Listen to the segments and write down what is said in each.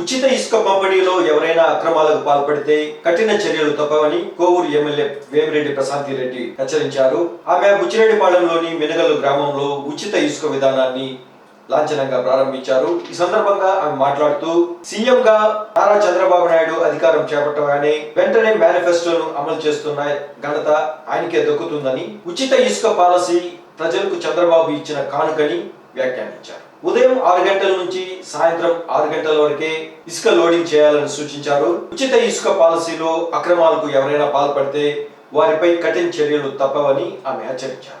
ఉచిత ఇసుక పంపిణీలో ఎవరైనా అక్రమాలకు పాల్పడితే కఠిన చర్యలు తప్పవని కోవూరు ఎమ్మెల్యే వేమిరెడ్డి ప్రశాంతి రెడ్డి హెచ్చరించారు. ఆమె బుచ్చిరెడ్డిపాలెంలోని మినగల్లు గ్రామంలో ఉచిత ఇసుక విధానాన్ని లాంఛనంగా ప్రారంభించారు. ఈ సందర్భంగా ఆమె మాట్లాడుతూ సీఎం గా నారా చంద్రబాబు నాయుడు అధికారం చేపట్టగానే వెంటనే మేనిఫెస్టోను అమలు చేస్తున్న ఘనత ఆయనకే దక్కుతుందని ఉచిత ఇసుక పాలసీ ప్రజలకు చంద్రబాబు ఇచ్చిన కానుకని వ్యాఖ్యానించారు. ఉదయం ఆరు గంటల నుంచి సాయంత్రం ఆరు గంటల వరకే ఇసుక లోడింగ్ చేయాలని సూచించారు. ఉచిత ఇసుక పాలసీలో అక్రమాలకు ఎవరైనా పాల్పడితే వారిపై కఠిన చర్యలు తప్పవని ఆమె హెచ్చరించారు.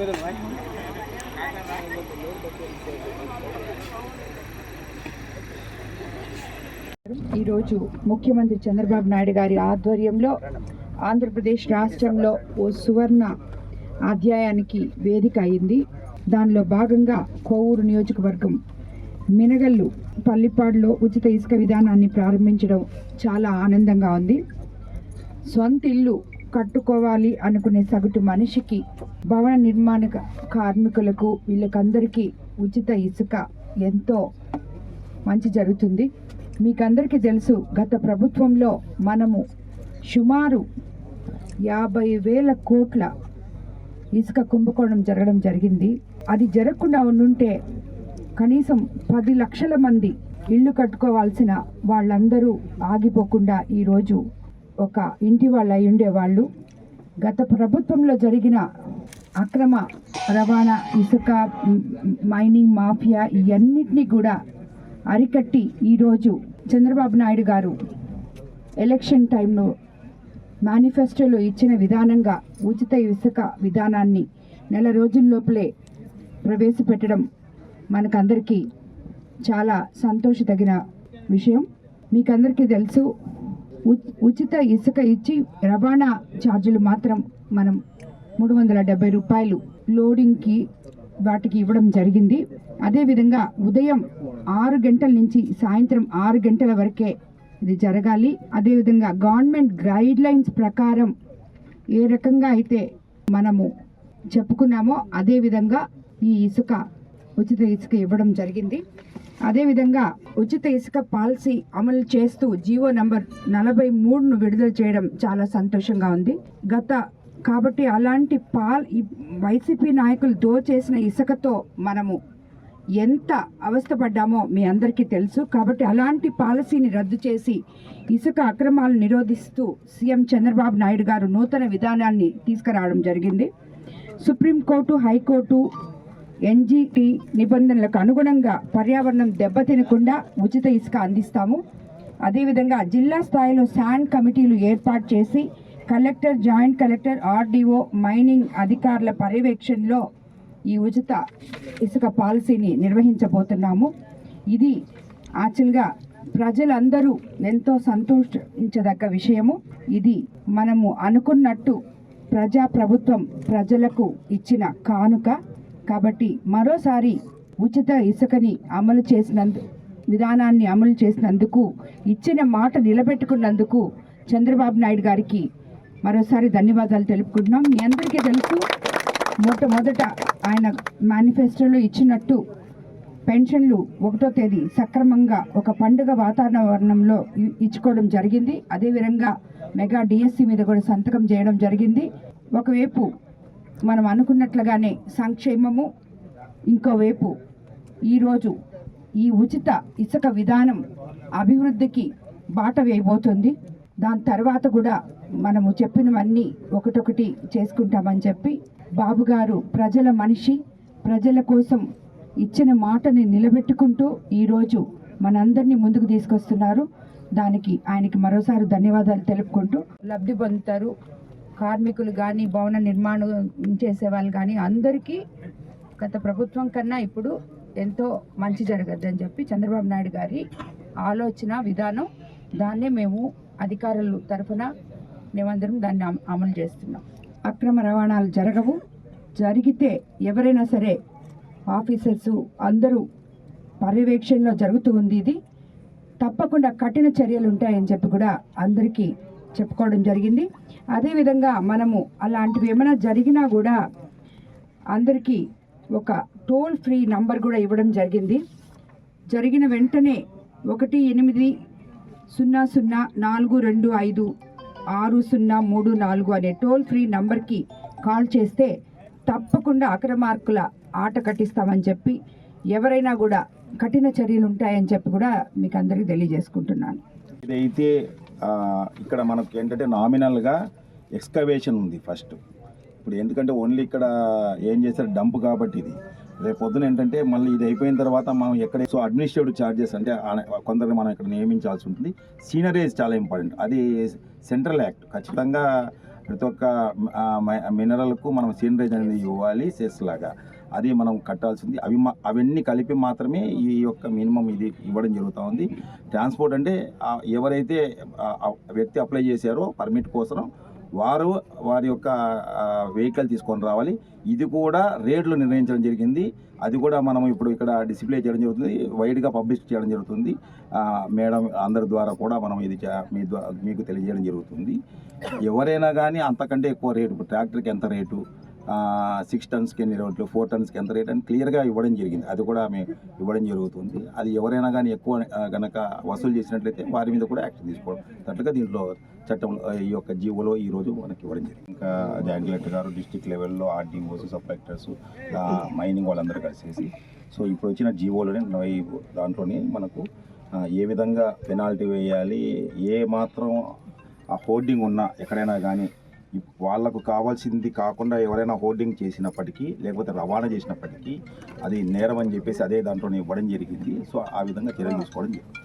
ఇసుక కోసం ఈరోజు ముఖ్యమంత్రి చంద్రబాబు నాయుడు గారి ఆధ్వర్యంలో ఆంధ్రప్రదేశ్ రాష్ట్రంలో ఓ సువర్ణ అధ్యాయానికి వేదిక అయింది. దానిలో భాగంగా కోవూరు నియోజకవర్గం మినగల్లు పల్లిపాడులో ఉచిత ఇసుక విధానాన్ని ప్రారంభించడం చాలా ఆనందంగా ఉంది. సొంత ఇల్లు కట్టుకోవాలి అనుకునే సగటు మనిషికి భవన నిర్మాణ కార్మికులకు వీళ్ళకందరికీ ఉచిత ఇసుక ఎంతో మంచి జరుగుతుంది. మీకందరికీ తెలుసు గత ప్రభుత్వంలో మనము సుమారు యాభై వేల కోట్ల ఇసుక కుంభకోణం జరగడం జరిగింది. అది జరగకుండా ఉండుంటే కనీసం పది లక్షల మంది ఇల్లు కట్టుకోవాల్సిన వాళ్ళందరూ ఆగిపోకుండా ఈరోజు ఒక ఇంటి వాళ్ళు అయి ఉండేవాళ్ళు. గత ప్రభుత్వంలో జరిగిన అక్రమ రవాణా ఇసుక మైనింగ్ మాఫియా ఇవన్నిటినీ కూడా అరికట్టి ఈరోజు చంద్రబాబు నాయుడు గారు ఎలక్షన్ టైంలో మేనిఫెస్టోలో ఇచ్చిన విధానంగా ఉచిత ఇసుక విధానాన్ని నెల రోజుల్లోపలే ప్రవేశపెట్టడం మనకందరికీ చాలా సంతోషతగిన విషయం. మీకందరికీ తెలుసు ఉచిత ఇసుక ఇచ్చి రవాణా ఛార్జీలు మాత్రం మనం మూడు వందల డెబ్బై రూపాయలు లోడింగ్కి వాటికి ఇవ్వడం జరిగింది. అదేవిధంగా ఉదయం ఆరు గంటల నుంచి సాయంత్రం ఆరు గంటల వరకే ఇది జరగాలి. అదేవిధంగా గవర్నమెంట్ గైడ్ లైన్స్ ప్రకారం ఏ రకంగా అయితే మనము చెప్పుకున్నామో అదేవిధంగా ఈ ఇసుక ఉచిత ఇసుక ఇవ్వడం జరిగింది. అదేవిధంగా ఉచిత ఇసుక పాలసీ అమలు చేస్తూ జీవో నంబర్ నలభై మూడును విడుదల చేయడం చాలా సంతోషంగా ఉంది. గత కాబట్టి అలాంటి పాల్ వైసీపీ నాయకులు దోచేసిన ఇసుకతో మనము ఎంత అవస్థపడ్డామో మీ అందరికీ తెలుసు. కాబట్టి అలాంటి పాలసీని రద్దు చేసి ఇసుక అక్రమాలు నిరోధిస్తూ సీఎం చంద్రబాబు నాయుడు గారు నూతన విధానాన్ని తీసుకురావడం జరిగింది. సుప్రీంకోర్టు హైకోర్టు ఎన్జిటి నిబంధనలకు అనుగుణంగా పర్యావరణం దెబ్బతినకుండా ఉచిత ఇసుక అందిస్తాము. అదేవిధంగా జిల్లా స్థాయిలో శాండ్ కమిటీలు ఏర్పాటు చేసి collector joint collector RDO mining అధికారుల పర్యవేక్షణలో ఈ ఉచిత ఇసుక పాలసీని నిర్వహించబోతున్నాము. ఇది యాక్చువల్గా ప్రజలందరూ ఎంతో సంతోషించదగ్గ విషయము. ఇది మనము అనుకున్నట్టు ప్రజా ప్రభుత్వం ప్రజలకు ఇచ్చిన కానుక. కాబట్టి మరోసారి ఉచిత ఇసుకని అమలు చేసినందు విధానాన్ని అమలు చేసినందుకు ఇచ్చిన మాట నిలబెట్టుకున్నందుకు చంద్రబాబు నాయుడు గారికి మరోసారి ధన్యవాదాలు తెలుపుకుంటున్నాం. మీ అందరికీ తెలుసు మొట్టమొదట ఆయన మేనిఫెస్టోలో ఇచ్చినట్టు పెన్షన్లు ఒకటో తేదీ సక్రమంగా ఒక పండుగ వాతావరణంలో ఇ- ఇచ్చుకోవడం జరిగింది. అదేవిధంగా మెగా డిఎస్సి మీద కూడా సంతకం చేయడం జరిగింది. ఒకవైపు మనం అనుకున్నట్లుగానే సంక్షేమము ఇంకోవైపు. ఈరోజు ఈ ఉచిత ఇసుక విధానం అభివృద్ధికి బాట వేయబోతుంది. దాని తర్వాత కూడా మనము చెప్పినవన్నీ ఒకటొకటి చేసుకుంటామని చెప్పి బాబు గారు ప్రజల మనిషి ప్రజల కోసం ఇచ్చిన మాటని నిలబెట్టుకుంటూ ఈరోజు మనందరినీ ముందుకు తీసుకొస్తున్నారు. దానికి ఆయనకి మరోసారి ధన్యవాదాలు తెలుపుకుంటూ లబ్ధి పొందుతారు. కార్మికులు కానీ భవన నిర్మాణం చేసే వాళ్ళు కానీ అందరికీ గత ప్రభుత్వం కన్నా ఇప్పుడు ఎంతో మంచి జరగద్దు అని చెప్పి చంద్రబాబు నాయుడు గారి ఆలోచన విధానం దాన్నే మేము అధికారులు తరఫున మేమందరం దాన్ని అమలు చేస్తున్నాం. అక్రమ రవాణాలు జరగవు. జరిగితే ఎవరైనా సరే ఆఫీసర్స్ అందరూ పర్యవేక్షణలో జరుగుతూ ఉంది ఇది. తప్పకుండా కఠిన చర్యలు ఉంటాయని చెప్పి కూడా అందరికీ చెప్పుకోవడం జరిగింది. అదేవిధంగా మనము అలాంటివి ఏమైనా జరిగినా కూడా అందరికీ ఒక టోల్ ఫ్రీ నంబర్ కూడా ఇవ్వడం జరిగింది. జరిగిన వెంటనే ఒకటి ఎనిమిది సున్నా సున్నా నాలుగు రెండు ఐదు ఆరు సున్నా మూడు నాలుగు అనే టోల్ ఫ్రీ నంబర్కి కాల్ చేస్తే తప్పకుండా అక్రమార్కుల ఆట కట్టిస్తామని చెప్పి ఎవరైనా కూడా కఠిన చర్యలు ఉంటాయని చెప్పి కూడా మీకు అందరికీ తెలియజేసుకుంటున్నాను. ఇదైతే ఇక్కడ మనకు ఏంటంటే నామినల్గా ఎక్స్కవేషన్ ఉంది ఫస్ట్. ఇప్పుడు ఎందుకంటే ఓన్లీ ఇక్కడ ఏం చేశారు? డంప్ కాబట్టి ఇది. రేపు పొద్దున ఏంటంటే మళ్ళీ ఇది అయిపోయిన తర్వాత మనం ఎక్కడ సో అడ్మినిస్ట్రేటివ్ ఛార్జెస్ అంటే కొందరిని మనం ఇక్కడ నియమించాల్సి ఉంటుంది. సీనరీస్ చాలా ఇంపార్టెంట్. అది సెంట్రల్ యాక్ట్. ఖచ్చితంగా ప్రతి ఒక్క మినరల్కు మనం సీనరేజ్ అనేది ఇవ్వాలి సెస్ లాగా. అది మనం కట్టాల్సింది. అవి అవన్నీ కలిపి మాత్రమే ఈ యొక్క మినిమం ఇది ఇవ్వడం జరుగుతూ ఉంది. ట్రాన్స్పోర్ట్ అంటే ఎవరైతే వ్యక్తి అప్లై చేశారో పర్మిట్ కోసం వారు వారి యొక్క వెహికల్ తీసుకొని రావాలి. ఇది కూడా రేట్లు నిర్ణయించడం జరిగింది. అది కూడా మనం ఇప్పుడు ఇక్కడ డిస్ప్లే చేయడం జరుగుతుంది. వైడ్గా పబ్లిష్ చేయడం జరుగుతుంది. మేడం అందరి ద్వారా కూడా మనం ఇది చే- మీ ద్వారా మీకు తెలియజేయడం జరుగుతుంది. ఎవరైనా కానీ అంతకంటే ఎక్కువ రేటు ట్రాక్టర్కి ఎంత రేటు సిక్స్ టన్స్కి ఎన్ని రోడ్లు ఫోర్ టన్స్కి ఎంత రేట్ అని క్లియర్గా ఇవ్వడం జరిగింది. అది కూడా ఆమె ఇవ్వడం జరుగుతుంది. అది ఎవరైనా కానీ ఎక్కువ గనక వసూలు చేసినట్లయితే వారి మీద కూడా యాక్షన్ తీసుకోవడం. అట్లుగా దీంట్లో చట్టంలో ఈ యొక్క జీవోలో ఈరోజు మనకి ఇవ్వడం జరిగింది. ఇంకా జాయింట్ కలెక్టర్ గారు డిస్టిక్ లెవెల్లో ఆర్డీఓస్ సబ్ కలెక్టర్స్ మైనింగ్ వాళ్ళందరూ కలిసేసి సో ఇప్పుడు వచ్చిన జీవోలోనే దాంట్లోనే మనకు ఏ విధంగా పెనాల్టీ వేయాలి ఏ మాత్రం ఆ హోర్డింగ్ ఉన్నా ఎక్కడైనా కానీ వాళ్ళకు వాళ్ళకు కావాల్సింది కాకుండా ఎవరైనా హోర్డింగ్ చేసినప్పటికీ లేకపోతే రవాణా చేసినప్పటికీ అది నేరం అని చెప్పేసి అదే దాంట్లో ఇవ్వడం జరిగింది. సో ఆ విధంగా చర్యలు తీసుకోవడం జరిగింది.